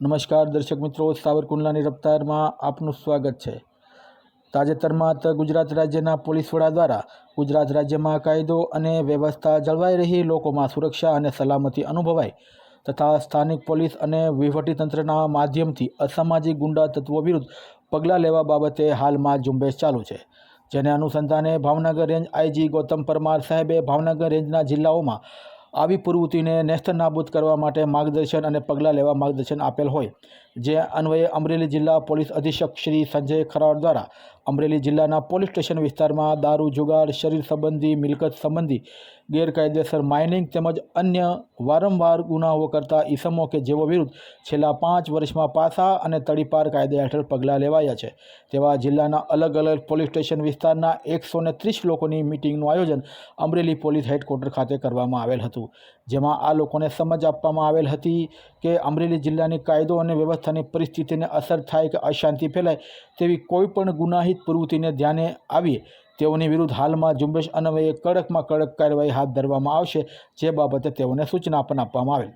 નમસ્કાર દર્શક મિત્રો, સાવરકુંડલાની રફતારમાં આપનું સ્વાગત છે. તાજેતરમાં તો ગુજરાત રાજ્યના પોલીસ વડા દ્વારા ગુજરાત રાજ્યમાં કાયદો અને વ્યવસ્થા જળવાઈ રહી, લોકોમાં સુરક્ષા અને સલામતી અનુભવાય તથા સ્થાનિક પોલીસ અને વહીવટીતંત્રના માધ્યમથી અસામાજિક ગુંડા તત્વો વિરુદ્ધ પગલાં લેવા બાબતે હાલમાં ઝુંબેશ ચાલુ છે. જેને અનુસંધાને ભાવનગર રેન્જ આઈજી ગૌતમ પરમાર સાહેબે ભાવનગર રેન્જના જિલ્લાઓમાં આવી પ્રવૃત્તિને નેસ્ત નાબૂદ કરવા માટે માર્ગદર્શન અને પગલાં લેવા માર્ગદર્શન આપેલ હોય. જે અન્વયે અમરેલી જિલ્લા પોલીસ અધિક્ષક શ્રી સંજય ખરાડ દ્વારા અમરેલી જિલ્લાના પોલીસ સ્ટેશન વિસ્તારમાં દારૂ જુગાર, શરીર સંબંધી, મિલકત સંબંધી ગેરકાયદેસર માઇનિંગ તેમજ અન્ય વારંવાર ગુનાઓ કરતા ઈસમો કે જેઓ વિરુદ્ધ છેલ્લા પાંચ વર્ષમાં પાસા અને તડીપાર કાયદા હેઠળ પગલાં લેવાયા છે. તેવા જિલ્લાના અલગ અલગ પોલીસ સ્ટેશન વિસ્તારના એકસો ત્રીસ લોકોની મિટિંગનું આયોજન અમરેલી પોલીસ હેડક્વાર્ટર ખાતે કરવામાં આવેલ હતું. જેમાં આ લોકોને સમજ આપવામાં આવેલ હતી કે અમરેલી જિલ્લાની કાયદો અને વ્યવસ્થાની પરિસ્થિતિને અસર થાય કે અશાંતિ ફેલાય તેવી કોઈ પણ ગુનાહિત પ્રવૃત્તિને ધ્યાને આવીએ તેઓની વિરુદ્ધ હાલમાં ઝુંબેશ અન્વયે કડકમાં કડક કાર્યવાહી હાથ ધરવામાં આવશે, જે બાબતે તેઓને સૂચના પણ આપવામાં આવેલ.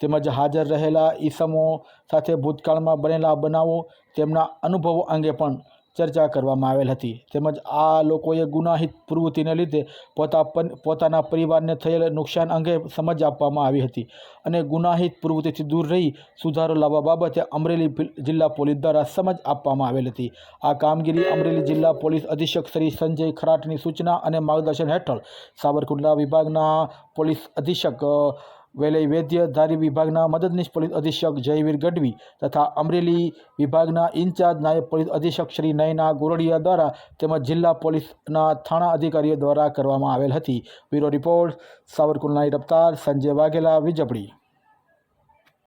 તેમજ હાજર રહેલા ઈસમો સાથે ભૂતકાળમાં બનેલા બનાવો તેમના અનુભવો અંગે પણ ચર્ચા કરવામાં આવેલ હતી. તેમજ આ લોકોએ ગુનાહિત પ્રવૃત્તિને લીધે પોતા પોતાના પરિવારને થયેલ નુકસાન અંગે સમજ આપવામાં આવી હતી અને ગુનાહિત પ્રવૃત્તિથી દૂર રહી સુધારો લાવવા બાબતે અમરેલી જિલ્લા પોલીસ દ્વારા સમજ આપવામાં આવેલ હતી. આ કામગીરી અમરેલી જિલ્લા પોલીસ અધિક્ષક શ્રી સંજય ખરાટની સૂચના અને માર્ગદર્શન હેઠળ સાબરકુંડલા વિભાગના પોલીસ અધિક્ષક વેલઈ વૈદ્ય ધારી વિભાગના મદદનીશ પોલીસ અધિક્ષક જયવીર ગઢવી તથા અમરેલી વિભાગના ઇન્ચાર્જ નાયબ પોલીસ અધિક્ષક શ્રી નયના ગોરડિયા દ્વારા તેમજ જિલ્લા પોલીસના થાણા અધિકારીઓ દ્વારા કરવામાં આવેલ હતી. બ્યુરો રિપોર્ટ, સાવરકુંડલાની રફતાર, સંજય વાઘેલા વિજપડી